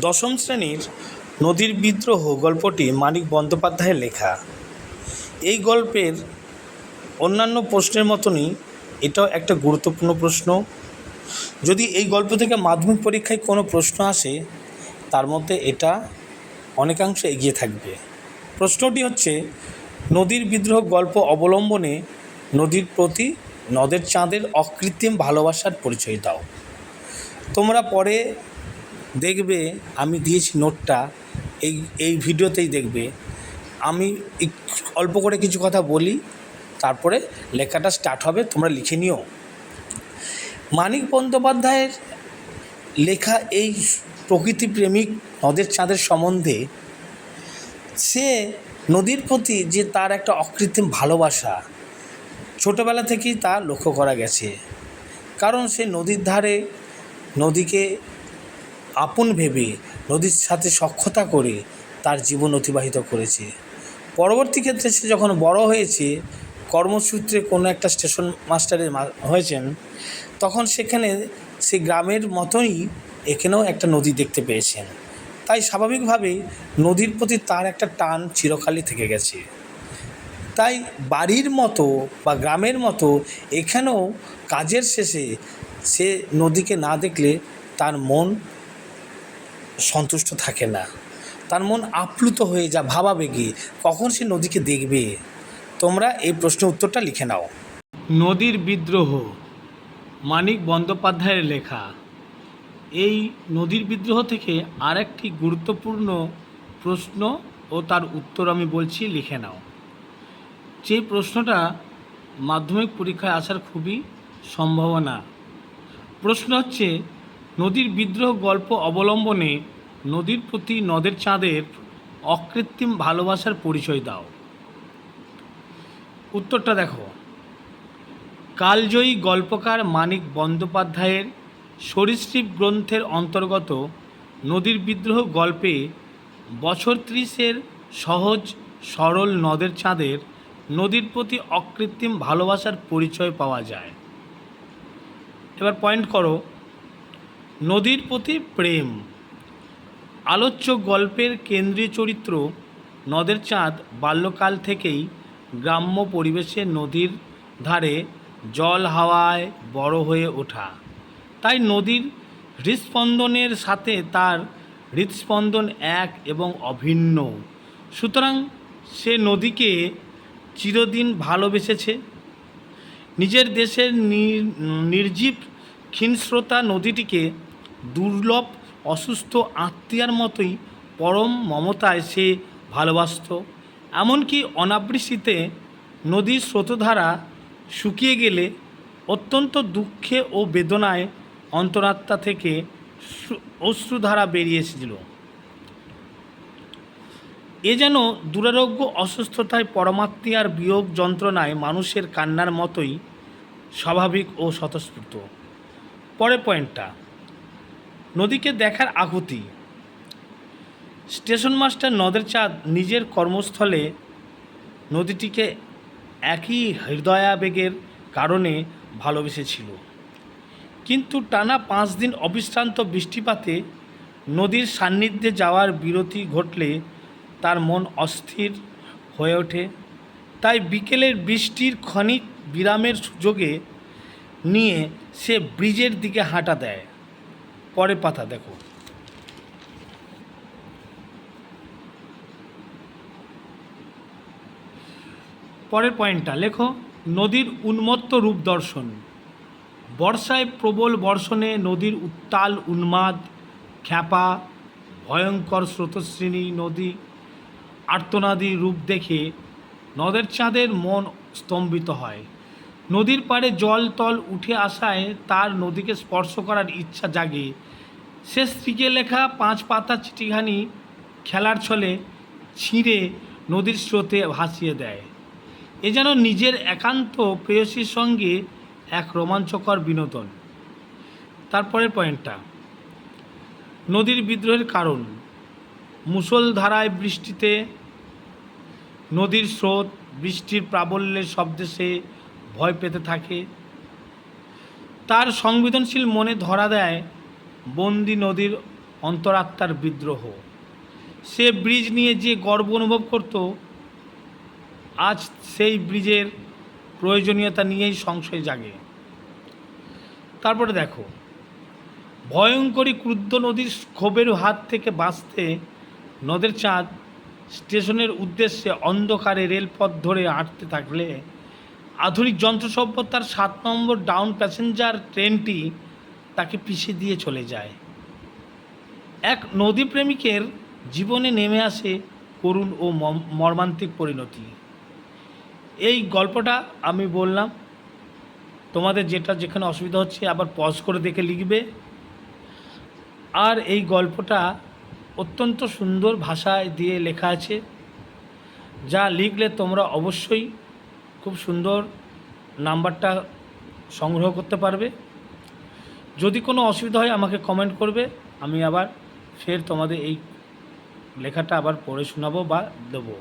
দশম শ্রেণির নদীর বিদ্রোহ গল্পটি মানিক বন্দ্যোপাধ্যায়ের লেখা। এই গল্পের অন্যান্য প্রশ্নের মতনই এটাও একটা গুরুত্বপূর্ণ প্রশ্ন। যদি এই গল্প থেকে মাধ্যমিক পরীক্ষায় কোনো প্রশ্ন আসে, তার মধ্যে এটা অনেকাংশে এগিয়ে থাকবে। প্রশ্নটি হচ্ছে, নদীর বিদ্রোহ গল্প অবলম্বনে নদীর প্রতি নদের চাঁদের অকৃত্রিম ভালোবাসার পরিচয় দাও। তোমরা পরে দেখবে, আমি দিয়েছি নোটটা, এই এই ভিডিওতেই দেখবে। আমি অল্প করে কিছু কথা বলি, তারপরে লেখাটা স্টার্ট হবে, তোমরা লিখে নিও। মানিক বন্দ্যোপাধ্যায়ের লেখা এই প্রকৃতিপ্রেমিক নদের চাঁদের সম্বন্ধে, সে নদীর প্রতি যে তার একটা অকৃত্রিম ভালোবাসা, ছোটোবেলা থেকেই তা লক্ষ্য করা গেছে। কারণ সে নদীর ধারে নদীকে আপন ভেবে নদীর সাথে সখ্যতা করে তার জীবন অতিবাহিত করেছে। পরবর্তী ক্ষেত্রে সে যখন বড় হয়েছে, কর্মসূত্রে কোনো একটা স্টেশন মাস্টারের হয়েছেন, তখন সেখানে সে গ্রামের মতোই এখানেও একটা নদী দেখতে পেয়েছেন। তাই স্বাভাবিকভাবেই নদীর প্রতি তার একটা টান চিরকালই থেকে গেছে। তাই বাড়ির মতো বা গ্রামের মতো এখানেও কাজের শেষে সে নদীকে না দেখলে তার মন সন্তুষ্ট থাকে না। তার মন আপ্লুত হয়ে যা ভাবাবেগে কখন সে নদীকে দেখবে? তোমরা এই প্রশ্নের উত্তরটা লিখে নাও। নদীর বিদ্রোহ, মানিক বন্দ্যোপাধ্যায়ের লেখা। এই নদীর বিদ্রোহ থেকে আরেকটি গুরুত্বপূর্ণ প্রশ্ন ও তার উত্তর আমি বলছি, লিখে নাও। যে প্রশ্নটা মাধ্যমিক পরীক্ষায় আসার খুবই সম্ভাবনা। প্রশ্ন হচ্ছে নদীর বিদ্রোহ গল্প অবলম্বনে নদীর প্রতি নদের চাঁদের অকৃত্রিম ভালোবাসার পরিচয় দাও। উত্তরটা দেখো। কালজয়ী গল্পকার মানিক বন্দ্যোপাধ্যায়ের সরীসৃপ গ্রন্থের অন্তর্গত নদীর বিদ্রোহ গল্পে বছর ত্রিশের সহজ, সরল নদের চাঁদের নদীর প্রতি অকৃত্রিম ভালোবাসার পরিচয় পাওয়া যায়। এবার পয়েন্ট করো। নদীর প্রতি প্রেম। আলোচ্য গল্পের কেন্দ্রীয় চরিত্র নদের চাঁদ বাল্যকাল থেকেই গ্রাম্য পরিবেশে নদীর ধারে জল হাওয়ায় বড় হয়ে ওঠা। তাই নদীর হৃৎস্পন্দনের সাথে তার হৃৎস্পন্দন এক এবং অভিন্ন। সুতরাং সে নদীকে চিরদিন ভালোবেসেছে। নিজের দেশের নির্জীব ক্ষীণস্রোতা নদীটিকে দুর্লভ, অসুস্থ আত্মীয়ার মতোই পরম মমতায় সে ভালোবাসত। এমনকি অনাবৃষ্টিতে নদীর স্রোতধারা শুকিয়ে গেলে অত্যন্ত দুঃখে ও বেদনায় অন্তরাত্মা থেকে অশ্রুধারা বেরিয়ে এসেছিল। এ যেন দুরারোগ্য অসুস্থতায় পরমাত্মীয়ার বিয়োগ যন্ত্রণায় মানুষের কান্নার মতোই স্বাভাবিক ও স্বতঃস্ফূর্ত। পরের পয়েন্টটা নদীকে দেখার আকুতি স্টেশন মাস্টার নদের চাঁদ নিজের কর্মস্থলে নদীটিকে একই হৃদয়াবেগের কারণে ভালোবেসেছিল। কিন্তু টানা পাঁচ দিন অবিশ্রান্ত বৃষ্টিপাতে নদীর সান্নিধ্যে যাওয়ার বিরতি ঘটলে তার মন অস্থির হয়ে ওঠে। তাই বিকেলের বৃষ্টির ক্ষণিক বিরামের সুযোগে নিয়ে সে ব্রিজের দিকে হাঁটা দেয়। পরে পাতা, দেখো। পরের পয়েন্টটা, লেখো, নদীর উন্মত্ত রূপ দর্শন। বর্ষায় প্রবল বর্ষণে নদীর উত্তাল উন্মাদ, খ্যাপা, ভয়ঙ্কর স্রোতশ্রেণী নদী, আর্তনাদি রূপ দেখে নদের চাঁদের মন স্তম্ভিত হয়। নদীর পাড়ে জল তল উঠে আসায় তার নদীকে স্পর্শ করার ইচ্ছা জাগে। সে স্ত্রীকে লেখা পাঁচ পাতা চিঠিখানি খেলার ছলে ছিঁড়ে নদীর স্রোতে ভাসিয়ে দেয়। এ যেন নিজের একান্ত প্রেয়সীর সঙ্গে এক রোমাঞ্চকর বিনোদন। তারপরের পয়েন্টটা। নদীর বিদ্রোহের কারণ। মুষলধারায় বৃষ্টিতে নদীর স্রোত, বৃষ্টির প্রাবল্যের শব্দে সে ভয় পেতে থাকে। তার সংবেদনশীল মনে ধরা দেয় বন্দি নদীর অন্তরাত্মার বিদ্রোহ। সে ব্রিজ নিয়ে যে গর্ব অনুভব করত, আজ সেই ব্রিজের প্রয়োজনীয়তা নিয়েই সংশয় জাগে। তারপরে দেখো, ভয়ঙ্করী ক্রুদ্ধ নদীর ক্ষোভের হাত থেকে বাঁচতে নদের চাঁদ স্টেশনের উদ্দেশ্যে অন্ধকারে রেলপথ ধরে হাঁটতে থাকলে আধুনিক যন্ত্র সভ্যতার সাত নম্বর ডাউন প্যাসেঞ্জার ট্রেনটি তাকে পিছিয়ে দিয়ে চলে যায়। এক নদী প্রেমিকের জীবনে নেমে আসে করুণ ও মর্মান্তিক পরিণতি। এই গল্পটা আমি বললাম, তোমাদের যেটা যেখানে অসুবিধা হচ্ছে আবার পজ করে দেখে লিখবে। আর এই গল্পটা অত্যন্ত সুন্দর ভাষায় দিয়ে লেখা আছে, যা লিখলে তোমরা অবশ্যই খুব সুন্দর নাম্বারটা সংগ্রহ করতে পারবে। যদি কোনো অসুবিধা হয় আমাকে কমেন্ট করবে, আমি আবার ফের তোমাদের এই লেখাটা আবার পড়ে শোনাবো বা দেবো।